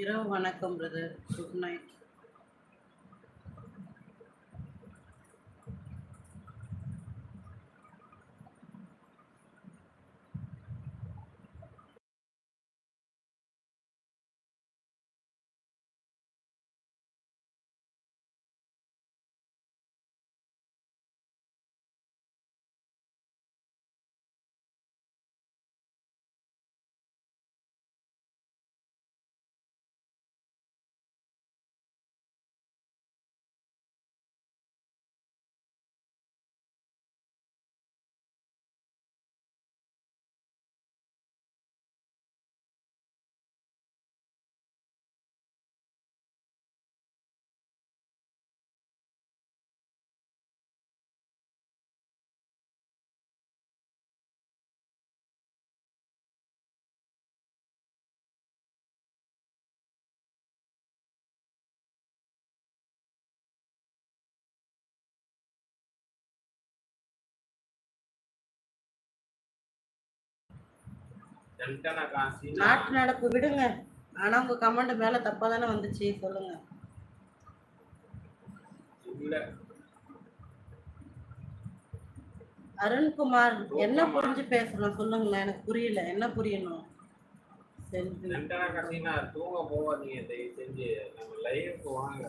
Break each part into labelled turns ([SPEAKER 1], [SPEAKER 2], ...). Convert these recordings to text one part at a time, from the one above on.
[SPEAKER 1] இரவு வணக்கம் brother good night நாட்டு நடப்பு விடுங்க. ஆனா உங்க கமெண்ட் மேல தப்பா தானே வந்துச்சு. சொல்லுங்க. அருண்குமார் என்ன புரிஞ்சு பேசணும் சொல்லுங்களேன். எனக்கு புரியல. என்ன புரியணும்?
[SPEAKER 2] டன்டன காசினா தூங்க போவாதீங்க தயவு செஞ்சு நம்ம லைவுக்கு வாங்க.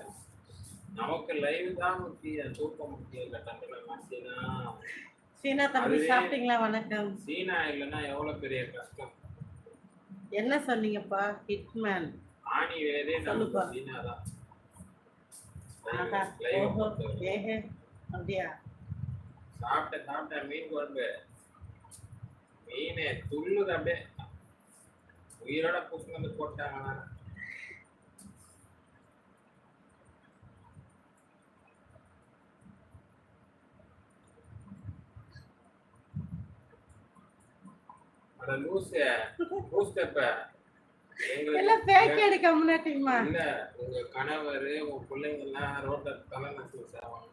[SPEAKER 2] நமக்கு லைவ் தான் முக்கியம். தூக்கம் முக்கியம் இல்ல.
[SPEAKER 1] சீனா தம்பி சாப்பிட்டீங்களா? வணக்கம்.
[SPEAKER 2] சீனா இல்லைன்னா எவ்வளவு பெரிய கஷ்டம்?
[SPEAKER 1] என்ன சொன்னீங்கப்பா ஹிட்மேன்
[SPEAKER 2] ஆணி வேறே
[SPEAKER 1] சொல்லுப்பா. அப்படியா?
[SPEAKER 2] சாப்பிட்டேன் சாப்பிட்டேன் மீன் குழம்பு. மீன் துள்ளுது அப்படியே. உயிரோட வந்து போட்டாங்கன்னா அட லூசு லூஸ்
[SPEAKER 1] எல்லாம் எடுக்க முன்னாட்டிங்கம்மா
[SPEAKER 2] இல்ல உங்க கணவர் உங்க பிள்ளைங்க எல்லாம் ரோட்ல தலை நச்சு சாவாங்க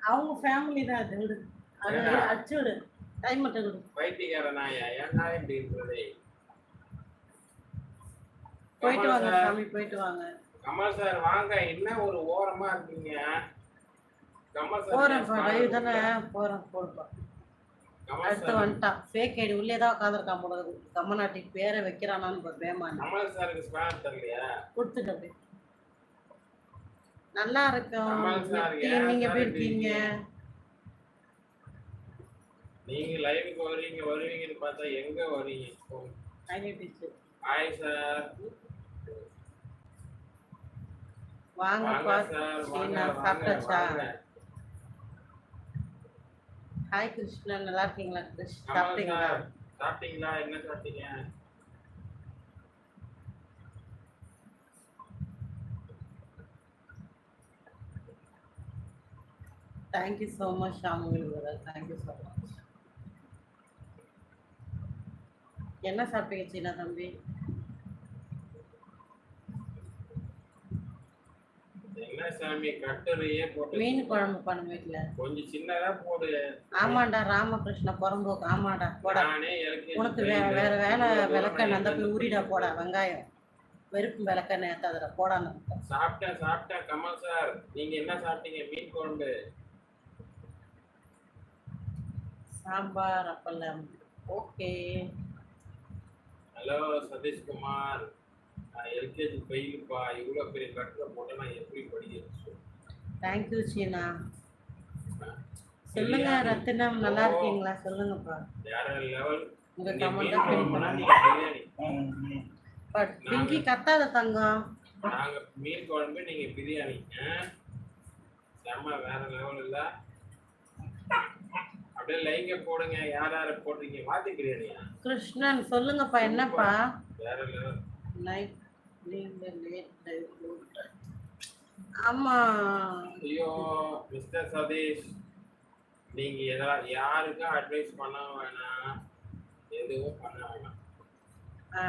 [SPEAKER 1] அவங்க ஃபேமிலி தான் அது விடு. அது
[SPEAKER 2] ஏடா.
[SPEAKER 1] அச்சு விடு. டைம் மட்டும் விடு.
[SPEAKER 2] பைத்தியக்கார நாயா ஏன்டா இப்படி இருக்கிறதே
[SPEAKER 1] போயிட்டு வாங்க சாமி போயிட்டு வாங்க.
[SPEAKER 2] கமல் சார் வாங்க. என்ன ஒரு ஓரமா இருக்கீங்க? கமல் சார் கூப்பிட்டேன்.
[SPEAKER 1] போறேன் போறப்பா
[SPEAKER 2] கமல்
[SPEAKER 1] அடுத்து வந்துட்டான் ஃபேக் ஐடி உள்ளே தான் உட்காந்துருக்கான் போல இருக்கு. கம்மநாட்டி பேரை வைக்கிறானான்னு பேமான். கொடுத்துட்டு. நல்லா இருக்கும். நீங்க எப்படி இருக்கீங்க?
[SPEAKER 2] நீங்க லைவுக்கு வருவீங்க வருவீங்கன்னு பார்த்தா எங்க
[SPEAKER 1] ஐடென்டிச்சு
[SPEAKER 2] ஹாய் சார்
[SPEAKER 1] வாங்கப்பா
[SPEAKER 2] வாங்க சார்
[SPEAKER 1] சாப்பிட்டாச்சா? ஹாய் கிருஷ்ணன் நல்லா இருக்கீங்களா கிருஷ் சாப்பிட்டீங்களா?
[SPEAKER 2] சாப்பிட்டீங்களா? என்ன சாப்பிட்டீங்க?
[SPEAKER 1] Thank you so much ஷாமுவில் brother thank you so much என்ன சாப்பிட்டீங்க சீனா தம்பி?
[SPEAKER 2] என்ன சாமி கட்டுரையே போட்டு
[SPEAKER 1] மீன் குழம்பு பண்ண வீட்டில்
[SPEAKER 2] கொஞ்சம் சின்னதா போடு.
[SPEAKER 1] ஆமாண்டா ராமகிருஷ்ண புறம்போக்கு ஆமாடா போடா. உனக்கு வேற வேலை விளக்கெண்ணெய் அந்த
[SPEAKER 2] நான்
[SPEAKER 1] போய் உரிடா போடா. வெங்காயம். வெறுப்பு விளக்கெண்ணெய் ஏத்தாதுடா போடான்னு
[SPEAKER 2] சாப்பிட்டேன் சாப்பிட்டேன் கமல் சார். நீங்க என்ன சாப்பிட்டீங்க? மீன் குழம்பு.
[SPEAKER 1] சாம்பார் அப்பளம். ஓகே.
[SPEAKER 2] ஹலோ சதீஷ்குமார். எல்கேஜி பையனுப்பா இவ்வளோ பெரிய கட்டுரை போட்டு நான் எப்படி படிக்கிறது
[SPEAKER 1] தேங்க்யூ சீனா. சொல்லுங்க ரத்தினம் நல்லா இருக்கீங்களா? சொல்லுங்கப்பா.
[SPEAKER 2] வேற லெவல்
[SPEAKER 1] உங்க கமெண்ட் பட் பிங்கி கத்தாத தங்கம்.
[SPEAKER 2] நாங்க மீன் குழம்பு நீங்க பிரியாணி? செம்ம வேற லெவல் இல்ல. அப்படியே லைங்க போடுங்க. யார் யார போடுறீங்க வாத்தி பிரியாணியா?
[SPEAKER 1] கிருஷ்ணன் சொல்லுங்கப்பா என்னப்பா?
[SPEAKER 2] வேற லெவல்
[SPEAKER 1] நைட் நீங்க லேட் ஆமா.
[SPEAKER 2] ஐயோ மிஸ்டர் சதீஷ் நீங்க எதா யாருக்கும் அட்வைஸ் பண்ண வேணாம். எதுவும் பண்ண வேணாம்.
[SPEAKER 1] ஆ,